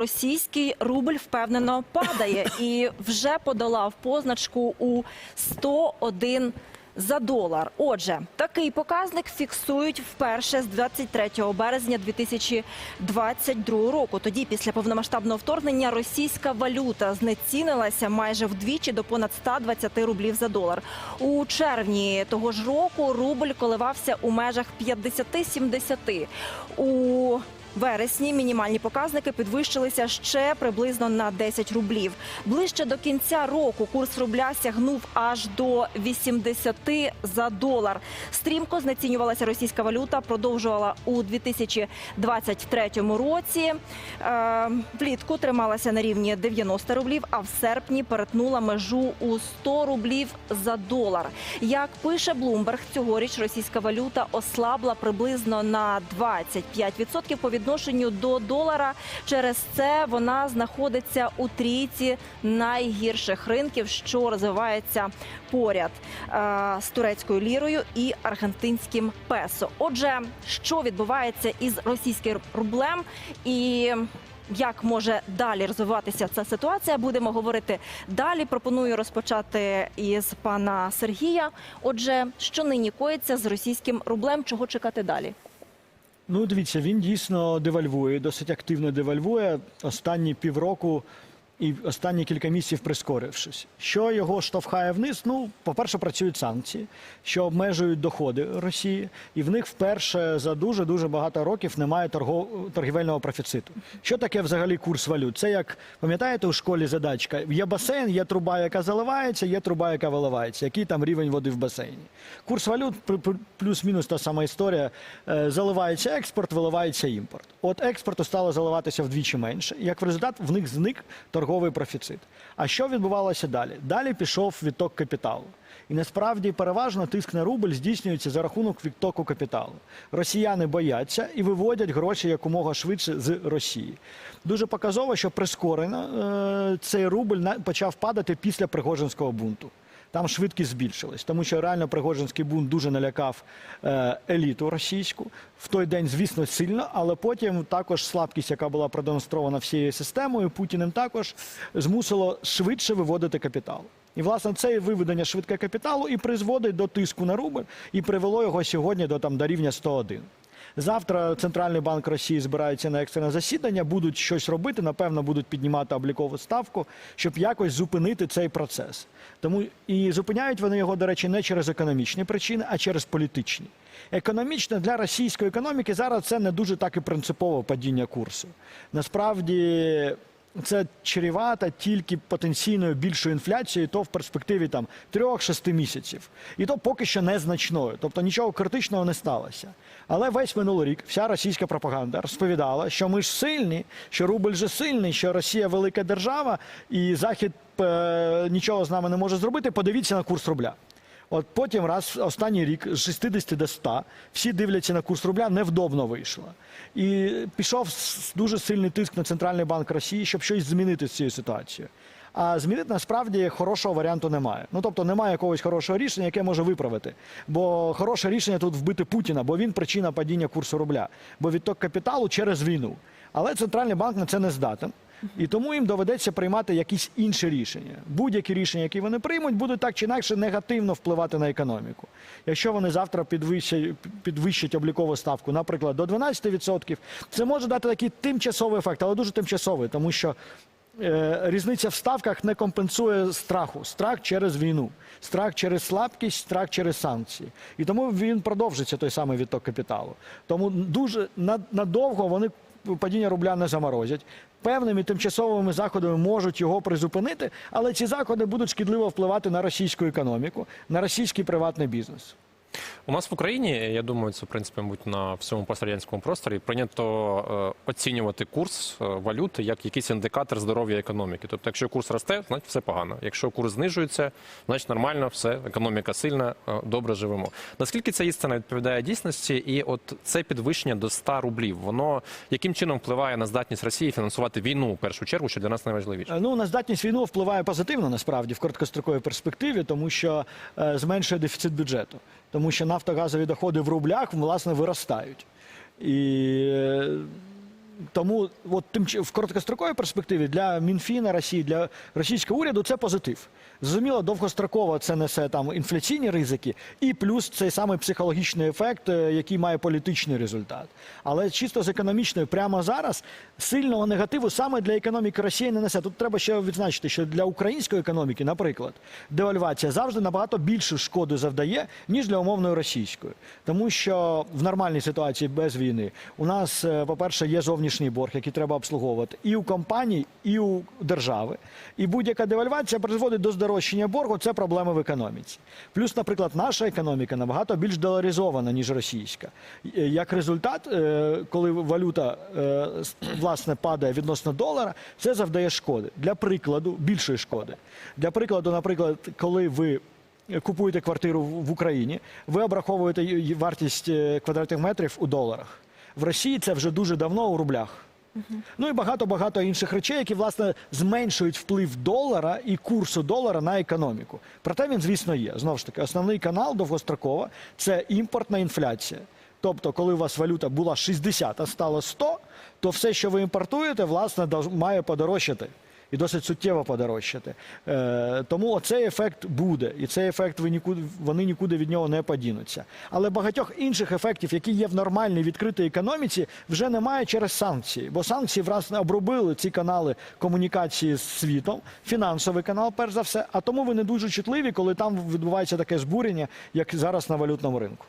Російський рубль впевнено падає і вже подолав позначку у 101 за долар. Отже, такий показник фіксують вперше з 23 березня 2022 року. Тоді, після повномасштабного вторгнення, російська валюта знецінилася майже вдвічі до понад 120 рублів за долар. У червні того ж року рубль коливався у межах 50-70. У вересні мінімальні показники підвищилися ще приблизно на 10 рублів. Ближче до кінця року курс рубля сягнув аж до 80 за долар. Стрімко знецінювалася російська валюта, продовжувала у 2023 році. Е, влітку трималася на рівні 90 рублів, а в серпні перетнула межу у 100 рублів за долар. Як пише Bloomberg, цьогоріч російська валюта ослабла приблизно на 25% по відношенню до долара. Через це вона знаходиться у трійці найгірших ринків, що розвивається поряд е, з турецькою лірою і аргентинським песо. Отже, що відбувається із російським рублем і як може далі розвиватися ця ситуація? Будемо говорити далі. Пропоную розпочати із пана Сергія. Отже, що нині коїться з російським рублем? Чого чекати далі? Ну, дивіться, він дійсно девальвує, досить активно девальвує. Останні півроку і останні кілька місяців прискорившись. Що його штовхає вниз? Ну, по-перше, працюють санкції, що обмежують доходи Росії, і в них вперше за дуже дуже багато років немає торгов... торгівельного профіциту. Що таке взагалі курс валют? Це як пам'ятаєте у школі задачка? Є басейн, є труба, яка заливається, є труба, яка виливається. Який там рівень води в басейні? Курс валют плюс-мінус та сама історія. Е, Заливається експорт, виливається імпорт. От експорту стало заливатися вдвічі менше. Як в результат в них зник торговий профіцит. А що відбувалося далі? Далі пішов відток капіталу. І насправді переважно тиск на рубль здійснюється за рахунок відтоку капіталу. Росіяни бояться і виводять гроші якомога швидше з Росії. Дуже показово, що прискорено е, цей рубль почав падати після Пригожинського бунту. Там швидкість збільшилась, тому що реально Пригожинський бунт дуже налякав е, еліту російську. В той день, звісно, сильно, але потім також слабкість, яка була продемонстрована всією системою, Путіним також змусило швидше виводити капітал. І, власне, це виведення швидке капіталу і призводить до тиску на рубль і привело його сьогодні до, там, до рівня 101. Завтра Центральний банк Росії збирається на екстрене засідання, будуть щось робити, напевно, будуть піднімати облікову ставку, щоб якось зупинити цей процес. Тому і зупиняють вони його, до речі, не через економічні причини, а через політичні. Економічно для російської економіки зараз це не дуже так і принципово падіння курсу. Насправді. Це чревато тільки потенційною більшою інфляцією, то в перспективі там 3-6 місяців. І то поки що незначною. Тобто нічого критичного не сталося. Але весь минулий рік вся російська пропаганда розповідала, що ми ж сильні, що рубль же сильний, що Росія велика держава, і Захід е, нічого з нами не може зробити. Подивіться на курс рубля. От потім раз останній рік з 60 до 100 всі дивляться на курс рубля, невдобно вийшло. І пішов дуже сильний тиск на Центральний банк Росії, щоб щось змінити з цією ситуацією. А змінити насправді хорошого варіанту немає. Ну тобто немає якогось хорошого рішення, яке може виправити. Бо хороше рішення тут вбити Путіна, бо він причина падіння курсу рубля, бо відток капіталу через війну. Але центральний банк на це не здатен. І тому їм доведеться приймати якісь інші рішення. Будь-які рішення, які вони приймуть, будуть так чи інакше негативно впливати на економіку. Якщо вони завтра підвищать, підвищать облікову ставку, наприклад, до 12%, це може дати такий тимчасовий ефект, але дуже тимчасовий, тому що е, різниця в ставках не компенсує страху. Страх через війну, страх через слабкість, страх через санкції. І тому він продовжиться той самий відток капіталу. Тому дуже над- надовго вони падіння рубля не заморозять. Певними тимчасовими заходами можуть його призупинити, але ці заходи будуть шкідливо впливати на російську економіку, на російський приватний бізнес. У нас в Україні, я думаю, це в принципі, мабуть, на всьому пострадянському просторі прийнято е, оцінювати курс е, валюти як якийсь індикатор здоров'я економіки. Тобто, якщо курс росте, значить все погано. Якщо курс знижується, значить нормально, все, економіка сильна, е, добре живемо. Наскільки ця істина відповідає дійсності, і от це підвищення до 100 рублів, воно яким чином впливає на здатність Росії фінансувати війну в першу чергу, що для нас найважливіше? Ну, на здатність війну впливає позитивно насправді в короткостроковій перспективі, тому що е, зменшує дефіцит бюджету, тому що нафтогазові доходи в рублях власне виростають. І е, Тому от тим в короткостроковій перспективі для Мінфіна Росії, для російського уряду це позитив. Зрозуміло, довгостроково це несе там інфляційні ризики, і плюс цей самий психологічний ефект, е, який має політичний результат. Але чисто з економічної, прямо зараз сильного негативу саме для економіки Росії не несе. Тут треба ще відзначити, що для української економіки, наприклад, девальвація завжди набагато більше шкоди завдає, ніж для умовної російської. Тому що в нормальній ситуації без війни у нас, е, по-перше, є зовнішній борг, який треба обслуговувати і у компаній, і у держави. І будь-яка девальвація призводить до здорожчання боргу. Це проблеми в економіці. Плюс, наприклад, наша економіка набагато більш доларизована, ніж російська. Е, Як результат, е, коли валюта е, власне падає відносно долара, це завдає шкоди. Для прикладу, більшої шкоди. Для прикладу, наприклад, коли ви купуєте квартиру в Україні, ви обраховуєте вартість квадратних метрів у доларах. В Росії це вже дуже давно у рублях. Ну і багато-багато інших речей, які власне зменшують вплив долара і курсу долара на економіку. Проте він, звісно, є. Знову ж таки, основний канал довгострокова це імпортна інфляція. Тобто, коли у вас валюта була 60, а стала 100, то все, що ви імпортуєте, власне, має подорожчати. І досить суттєво подорожчати. Е, тому оцей ефект буде, і цей ефект ви нікуди, вони нікуди від нього не подінуться. Але багатьох інших ефектів, які є в нормальній відкритій економіці, вже немає через санкції. Бо санкції власне обробили ці канали комунікації з світом, фінансовий канал, перш за все. А тому ви не дуже чутливі, коли там відбувається таке збурення, як зараз на валютному ринку.